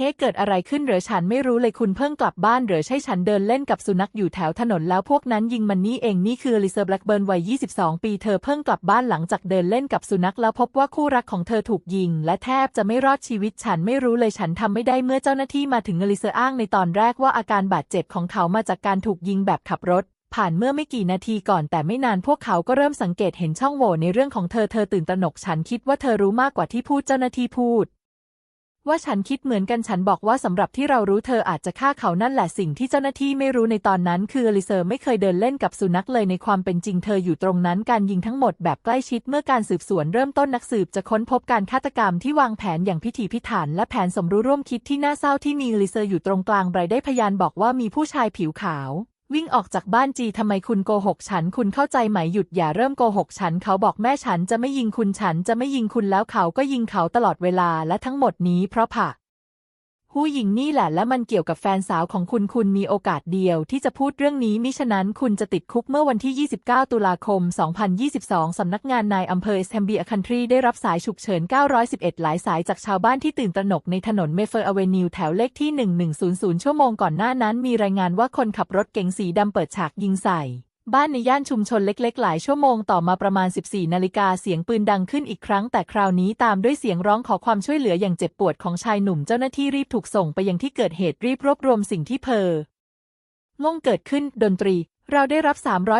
เฮ้ เกิดอะไรขึ้นเหรอฉันไม่รู้เลยคุณเพิ่งกลับบ้านเหรอใช่ฉันเดินเล่นกับสุนัขอยู่แถวถนนแล้วพวกนั้นยิงมันนี่เองนี่คือลิซาแบล็กเบิร์นวัย 22 ปีเธอเพิ่งกลับบ้านหลังจากเดินเล่นกับสุนัขแล้วพบว่าคู่รักของเธอถูกยิง และแทบจะไม่รอดชีวิตฉันไม่รู้เลยฉันทำไม่ได้เมื่อเจ้าหน้าที่มาถึงลิซาอ้างในตอนแรกว่าอาการบาดเจ็บของเขามาจากการถูกยิงแบบขับรถผ่านเมื่อไม่กี่นาทีก่อนแต่ไม่นานพวกเขาก็เริ่มสังเกตเห็นช่องโหว่ในเรื่องของเธอเธอตื่นตระหนกฉันคิดว่าเธอรู้มากกว่าที่พูดเจ้าหน้าที่พูด ว่าฉันคิดเหมือนกันฉันบอกว่าสำหรับที่เรารู้เธออาจจะฆ่าเขานั่นแหละสิ่งที่เจ้าหน้าที่ไม่รู้ในตอนนั้น คืออลิเซอร์ไม่เคยเดินเล่นกับสุนัขเลยในความเป็นจริงเธออยู่ตรงนั้นการยิงทั้งหมดแบบใกล้ชิดเมื่อการสืบสวนเริ่มต้นนักสืบจะค้นพบการฆาตกรรมที่วางแผนอย่างพิถีพิถันและแผนสมรู้ร่วมคิดที่น่าเศร้าที่มีอลิเซอร์อยู่ตรงกลางไบรได้พยานบอกว่ามีผู้ชายผิวขาว วิ่งออกจากบ้านจีทำไมคุณโกหกฉัน คุณเข้าใจไหมหยุดอย่าเริ่มโกหกฉัน เขาบอกแม่ฉันจะไม่ยิงคุณฉันจะไม่ยิงคุณแล้วเขาก็ยิงเขาตลอดเวลาและทั้งหมดนี้เพราะผัก ผู้หญิงนี่แหละและมันเกี่ยวกับแฟนสาวของคุณคุณมีโอกาสเดียว ที่จะพูดเรื่องนี้มิฉะนั้นคุณจะติดคุกเมื่อวันที่ 29 ตุลาคม 2022 สำนักงานนายอำเภอเอสเบีอคันทรีได้รับสายฉุกเฉิน 911 หลายสายจากชาวบ้านที่ตื่นตระหนกในถนนเมเฟอร์อเวนิวแถวเลขที่ 1100 ชั่วโมงก่อนหน้านั้น มีรายงานว่าคนขับรถเก๋งสีดำเปิดฉากยิงใส่ บ้านในย่านชุมชนเล็ก ๆ หลายชั่วโมงต่อมาประมาณ 14 นาฬิกาเสียงปืนดังขึ้นอีกครั้ง แต่คราวนี้ตามด้วยเสียงร้องขอความช่วยเหลืออย่างเจ็บปวดของชายหนุ่มเจ้าหน้าที่รีบถูกส่งไปยังที่เกิดเหตุรีบรวบรวมสิ่งที่เพอง่งเกิดขึ้นดนตรี เราได้รับ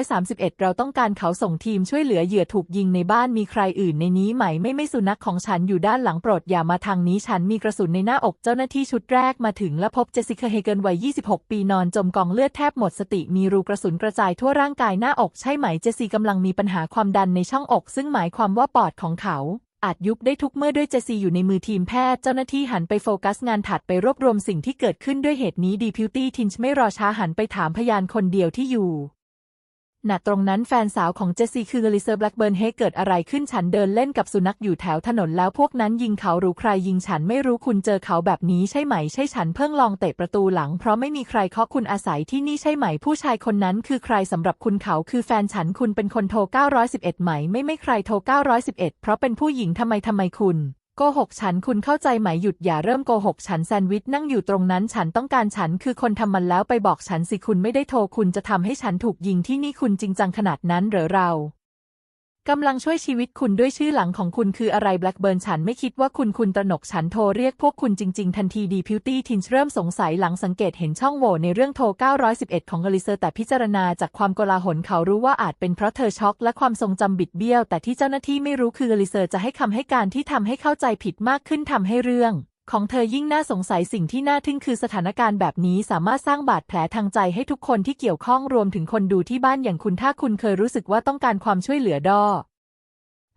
331 เราต้องการเขาส่งทีมช่วยเหลือเหยื่อถูกยิงในบ้านมีใครอื่นในนี้ไหม ไม่ไม่สุนัขของฉันอยู่ด้านหลังโปรดอย่ามาทางนี้ฉันมีกระสุนในหน้าอกเจ้าหน้าที่ชุดแรกมาถึงและพบเจสิคาเฮเกินวัย 26 ปีนอนจมกองเลือดแทบหมดสติมีรูกระสุนกระจายทั่วร่างกายหน้าอกใช่ไหมเจสซี่กำลังมีปัญหาความดันในช่องอก ซึ่งหมายความว่าปอดของเขา อาจยุบได้ทุกเมื่อด้วยเจสซีอยู่ในมือทีมแพทย์เจ้าหน้าที่หันไปโฟกัสงานถัดไปรวบรวมสิ่งที่เกิดขึ้นด้วยเหตุนี้ดีพิวตี้ทินช์ไม่รอช้าหันไปถามพยานคนเดียวที่อยู่ ณตรงนั้นแฟนสาวของเจสซี่คืออลิเซอร์แบล็กเบิร์นเฮเกิดอะไรขึ้นฉันเดินเล่นกับสุนัขอยู่แถวถนนแล้วพวกนั้นยิงเขาหรือใครยิงฉันไม่รู้คุณเจอเขาแบบนี้ใช่ไหม ใช่ฉันเพิ่งลองเตะประตูหลังเพราะไม่มีใครเคาะคุณอาศัยที่นี่ใช่ไหม ผู้ชายคนนั้นคือใครสำหรับคุณเขาคือแฟนฉันคุณเป็นคนโทร 911 ไหม ไม่ไม่ใครโทร 911 เพราะเป็นผู้หญิงทำไมทำไมคุณ โกหกฉันคุณเข้าใจไหมหยุดอย่าเริ่มโกหกฉันแซนวิชนั่งอยู่ตรงนั้นฉันต้องการฉันคือคนทำมันแล้วไปบอกฉันสิคุณไม่ได้โทรคุณจะทำให้ฉันถูกยิงที่นี่คุณจริงจังขนาดนั้นเหรอเรา กำลังช่วยชีวิตคุณด้วยชื่อหลังของคุณคืออะไรแบล็กเบิร์นฉันไม่คิดว่าคุณคุณตระหนกฉันโทรเรียกพวกคุณจริง ๆ ทันทีดีพิวตี้ทินเริ่มสงสัยหลังสังเกตเห็นช่องโหว่ในเรื่องโทร 911 ของอลิเซอร์แต่พิจารณาจากความโกลาหลเขารู้ว่าอาจเป็นเพราะเธอช็อกและความทรงจำบิดเบี้ยว แต่ที่เจ้าหน้าที่ไม่รู้คืออลิเซอร์จะให้คำให้การที่ทำให้เข้าใจผิดมากขึ้นทำให้เรื่อง ของเธอยิ่งน่าสงสัยสิ่งที่น่าทึ่งคือสถานการณ์แบบนี้สามารถสร้างบาดแผลทางใจให้ทุกคนที่เกี่ยวข้องรวมถึงคนดูที่บ้านอย่างคุณถ้าคุณเคยรู้สึกว่าต้องการความช่วยเหลือดอ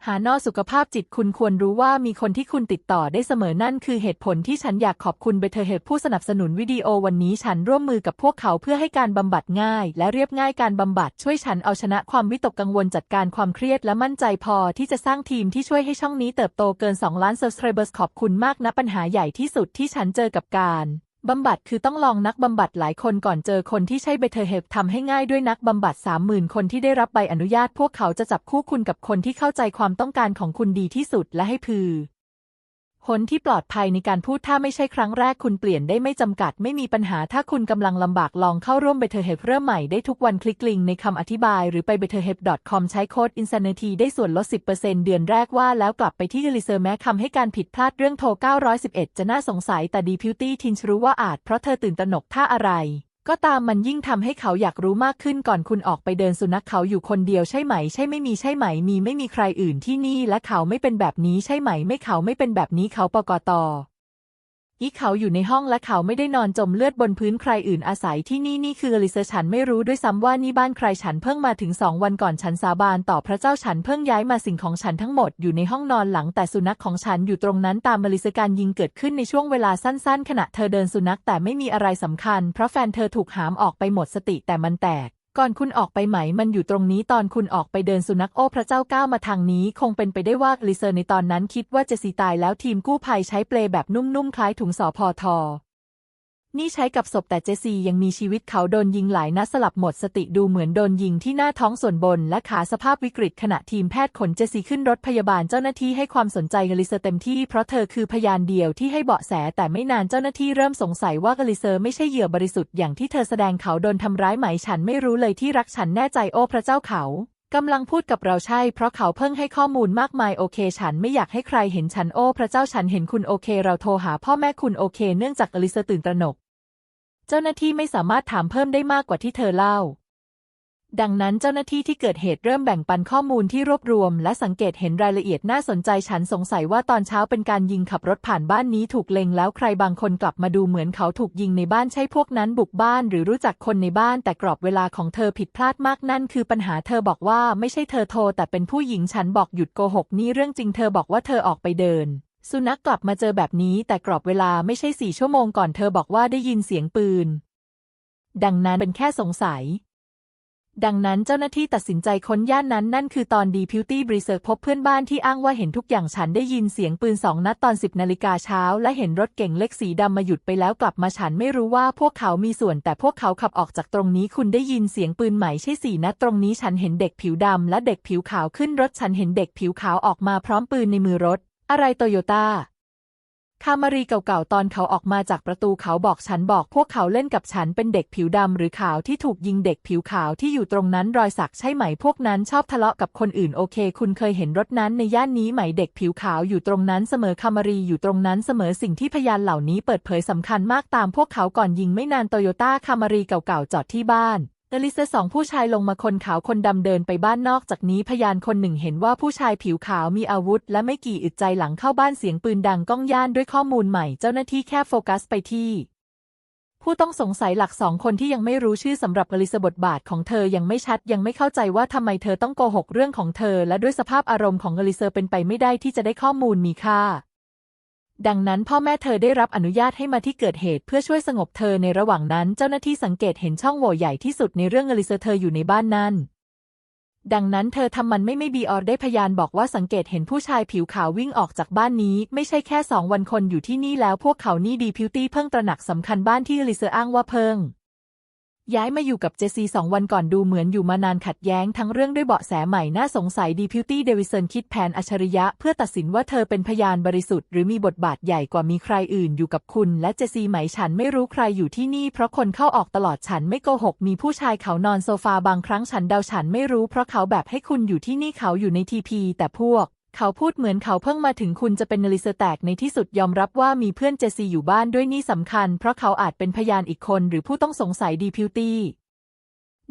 หานอสุขภาพจิตคุณควรรู้ว่ามีคนที่คุณติดต่อได้เสมอนั่นคือเหตุผลที่ฉันอยากขอบคุณเบเธอเหตุผู้สนับสนุนวิดีโอวันนี้ฉันร่วมมือกับพวกเขาเพื่อให้การบำบัดง่าย และเรียบง่ายการบำบัดช่วยฉันเอาชนะความวิตกกังวลจัดการความเครียดและมั่นใจพอที่จะสร้างทีมที่ช่วยให้ช่องนี้เติบโตเกิน 2 ล้าน subscribers ขอบคุณมากนะปัญหาใหญ่ที่สุดที่ฉันเจอกับการ บำบัดคือต้องลองนักบำบัดหลายคนก่อนเจอคนที่ใช่เบเธอเฮปทำให้ง่ายด้วยนักบำบัด30,000 คนที่ได้รับใบอนุญาต พวกเขาจะจับคู่คุณกับคนที่เข้าใจความต้องการของคุณดีที่สุดและให้พือ ผลที่ปลอดภัยในการพูดถ้าไม่ใช่ครั้งแรกคุณเปลี่ยนได้ไม่จำกัด ไม่มีปัญหาถ้าคุณกำลังลำบากลองเข้าร่วมเบเธอเฮปเริ่มใหม่ได้ทุกวันคลิกลิงในคำอธิบายหรือไป betterhelp.com ใช้โค้ด insanity ได้ส่วนลด 10%เดือนแรกว่าแล้วกลับไปที่รีเซอร์แม้คำให้การผิดพลาดเรื่องโทร 911 จะน่าสงสัยแต่ดีพิวตี้ทินรู้ว่าอาจเพราะเธอตื่นตระหนกท่าอะไร ก็ตามมันยิ่งทำให้เขาอยากรู้มากขึ้นก่อนคุณออกไปเดินสุนัขเขาอยู่คนเดียวใช่ไหม ใช่ไม่มีใช่ไหม มีไม่มีใครอื่นที่นี่และเขาไม่เป็นแบบนี้ใช่ไหม ไม่เขาไม่เป็นแบบนี้เขาปกต อีเขาอยู่ในห้องและเขาไม่ได้นอนจมเลือดบนพื้นใครอื่นอาศัยที่นี่นี่คืออลิเซฉันไม่รู้ด้วยซ้ำว่านี่บ้านใครฉันเพิ่งมาถึงสองวันก่อนฉันสาบานต่อพระเจ้าฉันเพิ่งย้ายมาสิ่งของฉันทั้งหมดอยู่ในห้องนอนหลังแต่สุนัขของฉันอยู่ตรงนั้นตามอลิเซการยิงเกิดขึ้นในช่วงเวลาสั้นๆ ขณะเธอเดินสุนัขแต่ไม่มีอะไรสำคัญ เพราะแฟนเธอถูกหามออกไปหมดสติแต่มันแตก ก่อนคุณออกไปไหมมันอยู่ตรงนี้ตอนคุณออกไปเดินสุนัขโอ้พระเจ้าก้าวมาทางนี้ คงเป็นไปได้ว่าลิเซอร์ในตอนนั้นคิดว่าเจสีตายแล้วทีมกู้ภัยใช้เปลแบบนุ่มๆคล้ายถุงสอพอทอ นี่ใช้กับศพแต่เจซียังมีชีวิตเขาโดนยิงหลายนัดสลับหมดสติดูเหมือนโดนยิงที่หน้าท้องส่วนบน และขาสภาพวิกฤตขณะทีมแพทย์ขนเจซีขึ้นรถพยาบาลเจ้าหน้าที่ให้ความสนใจกลิเซอร์เต็มที่เพราะเธอคือพยานเดียวที่ให้เบาะแสแต่ไม่นานเจ้าหน้าที่เริ่มสงสัยว่ากลิเซอร์ไม่ใช่เหยื่อบริสุทธิ์อย่างที่เธอแสดงเขาโดนทำร้ายไหมฉันไม่รู้เลยที่รักฉันแน่ใจโอ้พระเจ้าเขา กำลังพูดกับเราใช่ เพราะเขาเพิ่งให้ข้อมูลมากมายโอเค ฉันไม่อยากให้ใครเห็นฉันโอ้ พระเจ้าฉันเห็นคุณโอเค เราโทรหาพ่อแม่คุณโอเค เนื่องจากอลิซตื่นตระหนก เจ้าหน้าที่ไม่สามารถถามเพิ่มได้มากกว่าที่เธอเล่า ดังนั้นเจ้าหน้าที่ที่เกิดเหตุเริ่มแบ่งปันข้อมูลที่รวบรวม และสังเกตเห็นรายละเอียดน่าสนใจฉันสงสัยว่าตอนเช้าเป็นการยิงขับรถผ่านบ้านนี้ถูกเล็งแล้วใครบางคนกลับมาดูเหมือนเขาถูกยิงในบ้านใช่พวกนั้นบุกบ้านหรือรู้จักคนในบ้าน แต่กรอบเวลาของเธอผิดพลาดมากนั่นคือปัญหาเธอบอกว่าไม่ใช่เธอโทรแต่เป็นผู้หญิงฉันบอกหยุดโกหกนี่เรื่องจริงเธอบอกว่าเธอออกไปเดินสุนัขกลับมาเจอแบบนี้แต่กรอบเวลาไม่ใช่สี่ชั่วโมงก่อนเธอบอกว่าได้ยินเสียงปืน ดังนั้นเป็นแค่สงสัย ดังนั้นเจ้าหน้าที่ตัดสินใจค้นย่านนั้นนั่นคือตอนดีพิวตี้บริเซอร์พบเพื่อนบ้านที่อ้างว่าเห็นทุกอย่างฉันได้ยินเสียงปืนสองนัดตอน 10นาฬิกาเช้า และเห็นรถเก๋งเล็กสีดำมาหยุดไปแล้วกลับมาฉันไม่รู้ว่าพวกเขามีส่วนแต่พวกเขาขับออกจากตรงนี้คุณได้ยินเสียงปืนไหมใช่สี่นัดตรงนี้ฉันเห็นเด็กผิวดำและเด็กผิวขาวขึ้นรถฉันเห็นเด็กผิวขาวออกมาพร้อมปืนในมือรถ อะไรโตโยต้า คามารีเก่าๆ ตอนเขาออกมาจากประตูเขาบอกฉันบอกพวกเขาเล่นกับฉันเป็นเด็กผิวดำหรือขาวที่ถูกยิงเด็กผิวขาวที่อยู่ตรงนั้นรอยสักใช่ไหมพวกนั้นชอบทะเลาะกับคนอื่นโอเค คุณเคยเห็นรถนั้นในย่านนี้ไหมเด็กผิวขาวอยู่ตรงนั้นเสมอคามารีอยู่ตรงนั้นเสมอสิ่งที่พยานเหล่านี้เปิดเผยสำคัญมากตามพวกเขาก่อนยิงไม่นานโตโยต้าคามารีเก่าๆจอดที่บ้าน เอลิเซสองผู้ชายลงมาคนขาวคนดำเดินไปบ้านนอกจากนี้พยานคนหนึ่งเห็นว่าผู้ชายผิวขาวมีอาวุธ และไม่กี่อึดใจหลังเข้าบ้านเสียงปืนดังก้องย่านด้วยข้อมูลใหม่เจ้าหน้าที่แค่โฟกัสไปที่ ผู้ต้องสงสัยหลักสองคนที่ยังไม่รู้ชื่อสำหรับอลิซาบทบาทของเธอยังไม่ชัดยังไม่เข้าใจว่าทำไมเธอต้องโกหกเรื่องของเธอ และด้วยสภาพอารมณ์ของอลิเซาเป็นไปไม่ได้ที่จะได้ข้อมูลมีค่า ดังนั้นพ่อแม่เธอได้รับอนุญาตให้มาที่เกิดเหตุเพื่อช่วยสงบเธอในระหว่างนั้นเจ้าหน้าที่สังเกตเห็นช่องโหว่ใหญ่ที่สุดในเรื่องอลิซาเธออยู่ในบ้านนั้น ดังนั้นเธอทำมันไม่ไม่บีออร์ได้พยานบอกว่าสังเกตเห็นผู้ชายผิวขาววิ่งออกจากบ้านนี้ ไม่ใช่แค่สองวันคนอยู่ที่นี่แล้วพวกเขานี่ดีพิวตี้เพิ่งตระหนักสำคัญบ้านที่อลิซาอ้างว่าเพิ่ง ย้ายมาอยู่กับเจซีสองวันก่อนดูเหมือนอยู่มานานขัดแย้งทั้งเรื่องด้วยเบาะแสใหม่น่าสงสัยดีพิวตี้เดวิสันคิดแผนอัจฉริยะ เพื่อตัดสินว่าเธอเป็นพยานบริสุทธิ์หรือมีบทบาทใหญ่กว่ามีใครอื่นอยู่กับคุณ และเจซีไหมฉันไม่รู้ใครอยู่ที่นี่ เพราะคนเข้าออกตลอดฉันไม่โกหก มีผู้ชายเขานอนโซฟาบางครั้งฉันเดาฉันไม่รู้เพราะเขาแบบให้คุณอยู่ที่นี่เขาอยู่ในทีพีแต่พวก เขาพูดเหมือนเขาเพิ่งมาถึงคุณจะเป็นนลิเซแตกในที่สุดยอมรับว่ามีเพื่อนเจซีอยู่บ้านด้วยนี่สำคัญ เพราะเขาอาจเป็นพยานอีกคนหรือผู้ต้องสงสัยดีพิวตี้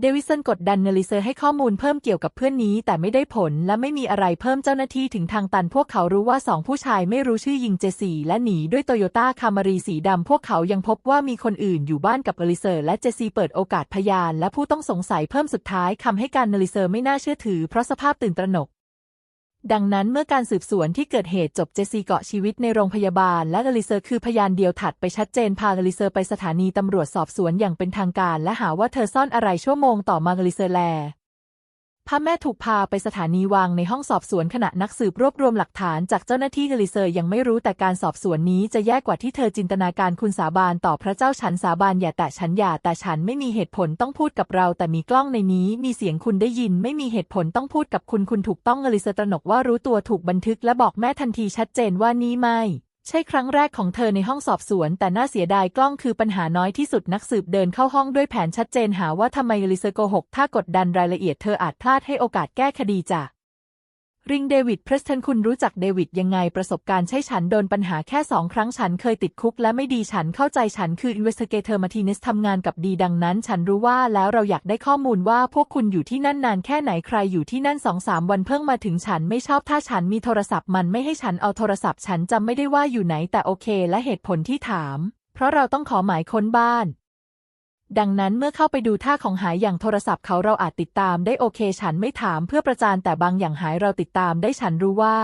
เดวิสันกดดันเนลิเซอร์ให้ข้อมูลเพิ่มเกี่ยวกับเพื่อนนี้ แต่ไม่ได้ผลและไม่มีอะไรเพิ่มเจ้าหน้าที่ถึงทางตัน พวกเขารู้ว่าสองผู้ชายไม่รู้ชื่อยิงเจสีและหนีด้วยโตโยต้าคามารีสีดำ พวกเขายังพบว่ามีคนอื่นอยู่บ้านกับเนลิเซอร์และเจซีเปิดโอกาสพยาน และผู้ต้องสงสัยเพิ่มสุดท้ายคำให้การเนลิเซอร์ไม่น่าเชื่อถือเพราะสภาพตื่นตระหนก ดังนั้นเมื่อการสืบสวนที่เกิดเหตุจบเจซีเกาะชีวิตในโรงพยาบาล และอลิเซอร์คือพยานเดียวถัดไปชัดเจนพาอลิเซอร์ไปสถานีตำรวจสอบสวนอย่างเป็นทางการ และหาว่าเธอซ่อนอะไรชั่วโมงต่อมาอลิเซอร์แล พ่อแม่ถูกพาไปสถานีวางในห้องสอบสวนขณะนักสืบรวบรวมหลักฐานจากเจ้าหน้าที่อลิเซอร์ยังไม่รู้แต่การสอบสวนนี้จะแย่กว่าที่เธอจินตนาการคุณสาบานต่อพระเจ้าฉันสาบานอย่าแต่ฉันอย่าแต่ฉันไม่มีเหตุผลต้องพูดกับเรา แต่มีกล้องในนี้มีเสียงคุณได้ยิน ไม่มีเหตุผลต้องพูดกับคุณคุณถูกต้องอลิเซอร์ตระหนกว่ารู้ตัวถูกบันทึกและบอกแม่ทันทีชัดเจนว่านี่ไม่ ใช่ครั้งแรกของเธอในห้องสอบสวน แต่น่าเสียดายกล้องคือปัญหาน้อยที่สุดนักสืบเดินเข้าห้องด้วยแผนชัดเจนหาว่าทำไมลิเซโกหก ถ้ากดดันรายละเอียดเธออาจพลาดให้โอกาสแก้คดีจ้ะ ริงเดวิดเพรสตันคุณรู้จักเดวิดยังไงประสบการณ์ใช่ฉันโดนปัญหาแค่สองครั้งฉันเคยติดคุกและไม่ดีฉันเข้าใจฉันคือ investigator Martinez ทำงานกับดีดังนั้น ฉันรู้ว่าแล้วเราอยากได้ข้อมูลว่าพวกคุณอยู่ที่นั่นนานแค่ไหนใครอยู่ที่นั่นสองสามวันเพิ่งมาถึงฉันไม่ชอบถ้าฉันมีโทรศัพท์มันไม่ให้ฉันเอาโทรศัพท์ ฉันจำไม่ได้ว่าอยู่ไหนแต่โอเค และเหตุผลที่ถาม เพราะเราต้องขอหมายค้นบ้าน ดังนั้นเมื่อเข้าไปดูท่าของหายอย่างโทรศัพท์เขาเราอาจติดตามได้โอเค ฉันไม่ถามเพื่อประจานแต่บางอย่างหายเราติดตามได้ฉันรู้ว่า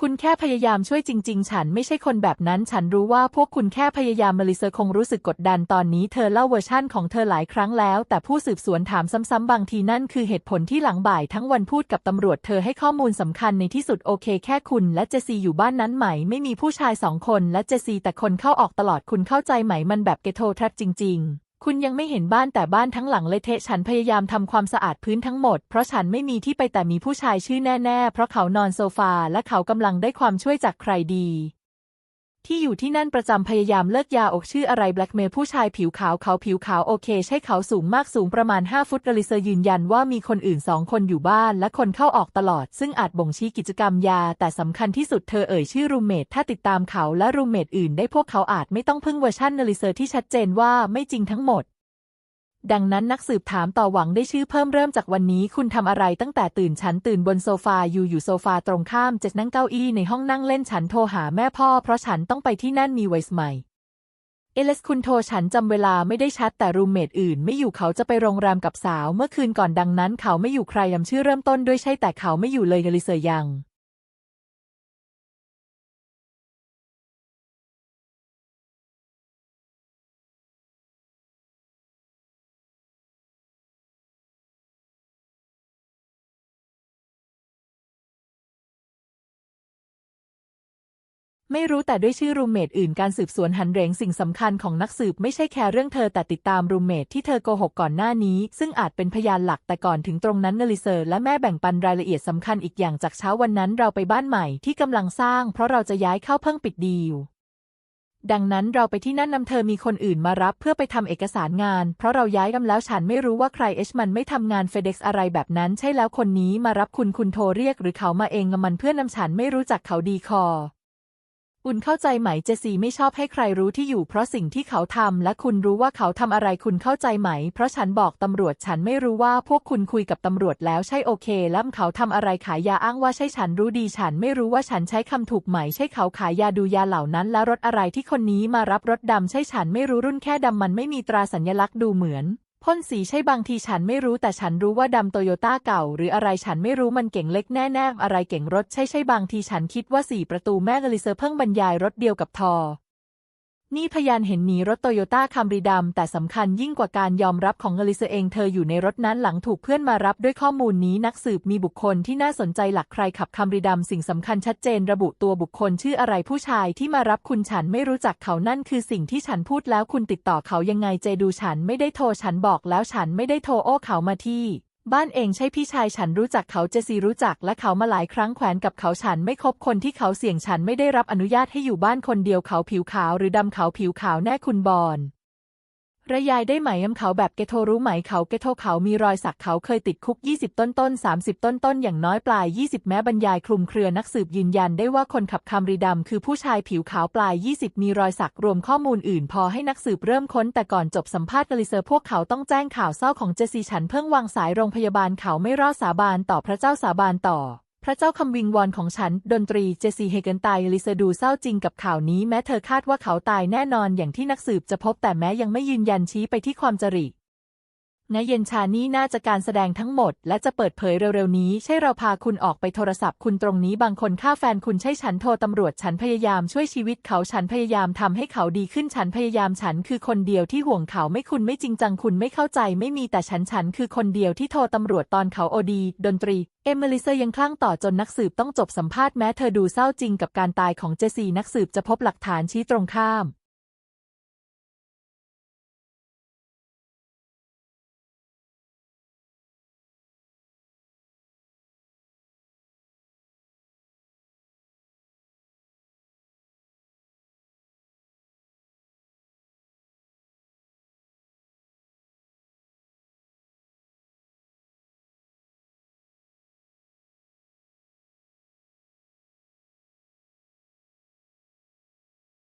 คุณแค่พยายามช่วยจริง ๆ ฉันไม่ใช่คนแบบนั้น ฉันรู้ว่าพวกคุณแค่พยายามมาริเซอร์คงรู้สึกกดดันตอนนี้เธอเล่าเวอร์ชั่นของเธอหลายครั้งแล้ว แต่ผู้สืบสวนถามซ้ำๆบางทีนั่นคือเหตุผลที่หลังบ่ายทั้งวันพูดกับตำรวจเธอให้ข้อมูลสำคัญในที่สุดโอเค แค่คุณและเจซีอยู่บ้านนั้นไหม ไม่มีผู้ชายสองคนและเจซีแต่คนเข้าออกตลอดคุณเข้าใจไหมมันแบบเกโทแทรปจริง ๆ คุณยังไม่เห็นบ้านแต่บ้านทั้งหลังเลยเทะฉันพยายามทำความสะอาดพื้นทั้งหมด เพราะฉันไม่มีที่ไปแต่มีผู้ชายชื่อแน่ ๆ เพราะเขานอนโซฟาและเขากำลังได้ความช่วยจากใครดี ที่อยู่ที่นั่นประจำพยายามเลิกยาอกชื่ออะไรแบล็กเมย์ผู้ชายผิวขาวเขาผิวขาวโอเค ใช่เขาสูงมากสูงประมาณ 5 ฟุตกลิเซอร์ยืนยันว่ามีคนอื่นสองคนอยู่บ้านและคนเข้าออกตลอด ซึ่งอาจบ่งชี้กิจกรรมยา แต่สำคัญที่สุดเธอเอ่ยชื่อรูเมทถ้าติดตามเขาและรูเมทอื่นได้พวกเขาอาจไม่ต้องพึ่งเวอร์ชันนลิเซอร์ที่ชัดเจนว่าไม่จริงทั้งหมด ดังนั้นนักสืบถามต่อหวังได้ชื่อเพิ่มเริ่มจากวันนี้คุณทำอะไรตั้งแต่ตื่นฉันตื่นบนโซฟาอยู่อยู่โซฟาตรงข้ามจะนั่งเก้าอี้ในห้องนั่งเล่นฉันโทรหาแม่พ่อเพราะฉันต้องไปที่นั่นมีไวส์ใหม่เอเลสคุณโทรฉันจำเวลาไม่ได้ชัดแต่รูมเมทอื่น ไม่อยู่เขาจะไปโรงแรมกับสาว เมื่อคืนก่อนดังนั้น เขาไม่อยู่ใครยำชื่อเริ่มต้นด้วยใช่แต่เขาไม่อยู่เลยกลิเซยัง ไม่รู้แต่ด้วยชื่อรูมเมทอื่นการสืบสวนหันเหรงสิ่งสำคัญของนักสืบไม่ใช่แค่เรื่องเธอแต่ติดตามรูมเมทที่เธอโกหกก่อนหน้านี้ ซึ่งอาจเป็นพยานหลักแต่ก่อนถึงตรงนั้นนลิเซอร์และแม่แบ่งปันรายละเอียดสำคัญอีกอย่างจากเช้าวันนั้นเราไปบ้านใหม่ที่กำลังสร้าง เพราะเราจะย้ายเข้าเพิ่งปิดดีลดังนั้นเราไปที่นั่นนำเธอมีคนอื่นมารับเพื่อไปทำเอกสารงาน เพราะเราย้ายกันแล้วฉันไม่รู้ว่าใครเอชมันไม่ทำงานเฟเด็กซ์อะไรแบบนั้น ใช่แล้วคนนี้มารับคุณคุณโทรเรียก หรือเขามาเองมันเพื่อนนำฉันไม่รู้จักเขาดีคอ คุณเข้าใจไหมเจซีไม่ชอบให้ใครรู้ที่อยู่เพราะสิ่งที่เขาทำและคุณรู้ว่าเขาทำอะไรคุณเข้าใจไหม เพราะฉันบอกตำรวจฉันไม่รู้ว่าพวกคุณคุยกับตำรวจแล้วใช่โอเคแล้วเขาทำอะไรขายยาอ้างว่าใช่ฉันรู้ดีฉันไม่รู้ว่าฉันใช้คำถูกไหม ใช่เขาขายยาดูยาเหล่านั้น แล้วรถอะไรที่คนนี้มารับรถดำใช่ฉันไม่รู้รุ่นแค่ดำมันไม่มีตราสัญลักษณ์ดูเหมือน พ่นสีใช่บางทีฉันไม่รู้แต่ฉันรู้ว่าดำโตโยต้าเก่า หรืออะไรฉันไม่รู้มันเก่งเล็กแน่ๆอะไรเก่งรถใช่ใช่บางทีฉันคิดว่าสี่ประตูแม่กลิเซอร์เพิ่งบรรยายรถเดียวกับทอ นี่พยานเห็นหนีรถโตโยต้าคัมรีดำแต่สำคัญยิ่งกว่าการยอมรับของอลิเซเองเธออยู่ในรถนั้นหลังถูกเพื่อนมารับด้วยข้อมูลนี้นักสืบมีบุคคลที่น่าสนใจหลักใครขับคัมรีดำสิ่งสำคัญชัดเจนระบุตัวบุคคลชื่ออะไรผู้ชายที่มารับคุณฉันไม่รู้จักเขานั่นคือสิ่งที่ฉันพูดแล้วคุณติดต่อเขายังไงเจดูฉันไม่ได้โทรฉันบอกแล้วฉันไม่ได้โทรโอ้เขามาที่ บ้านเองใช่พี่ชายฉันรู้จักเขาเจซีรู้จักและเขามาหลายครั้งแขวนกับเขาฉันไม่คบคนที่เขาเสี่ยงฉันไม่ได้รับอนุญาตให้อยู่บ้านคนเดียวเขาผิวขาวหรือดำเขาผิวขาวแน่คุณบอล ระยายได้ไหมยำเขาแบบเกโทรู้ไหมเขาเกโทเขามีรอยสักเขาเคยติดคุก 20 ต้นต้น 30 ต้นต้นอย่างน้อยปลาย 20 แม้บรรยายคลุมเครือนักสืบยืนยันได้ว่าคนขับคำรีดำคือผู้ชายผิวขาวปลาย 20 มีรอยสักรวมข้อมูลอื่น พอให้นักสืบเริ่มค้นแต่ก่อนจบสัมภาษณ์กลิเซอร์พวกเขาต้องแจ้งข่าวเศร้าของเจซีฉันเพิ่งวางสายโรงพยาบาลเขาไม่รอดสาบานต่อพระเจ้าสาบานต่อ พระเจ้าคำวิงวอนของฉัน ดนตรีเจซีเฮเกนตายลิเซดูเศร้าจริงกับข่าวนี้แม้เธอคาดว่าเขาตายแน่นอนอย่างที่นักสืบจะพบแต่แม้ยังไม่ยืนยันชี้ไปที่ความจริ ณเย็นชานี้น่าจะการแสดงทั้งหมด และจะเปิดเผยเร็วๆนี้ ใช่เราพาคุณออกไปโทรศัพท์คุณตรงนี้บางคนฆ่าแฟนคุณใช่ฉันโทรตำรวจฉันพยายามช่วยชีวิตเขาฉันพยายามทำให้เขาดีขึ้นฉันพยายามฉันคือคนเดียวที่ห่วงเขาไม่คุณไม่จริงจังคุณไม่เข้าใจไม่มีแต่ฉันฉันคือคนเดียวที่โทรตำรวจตอนเขาโอดี ดนตรี เอมิลิเซยังคลั่งต่อจนนักสืบต้องจบสัมภาษณ์แม้เธอดูเศร้าจริงกับการตายของเจซีนักสืบจะพบหลักฐานชี้ตรงข้าม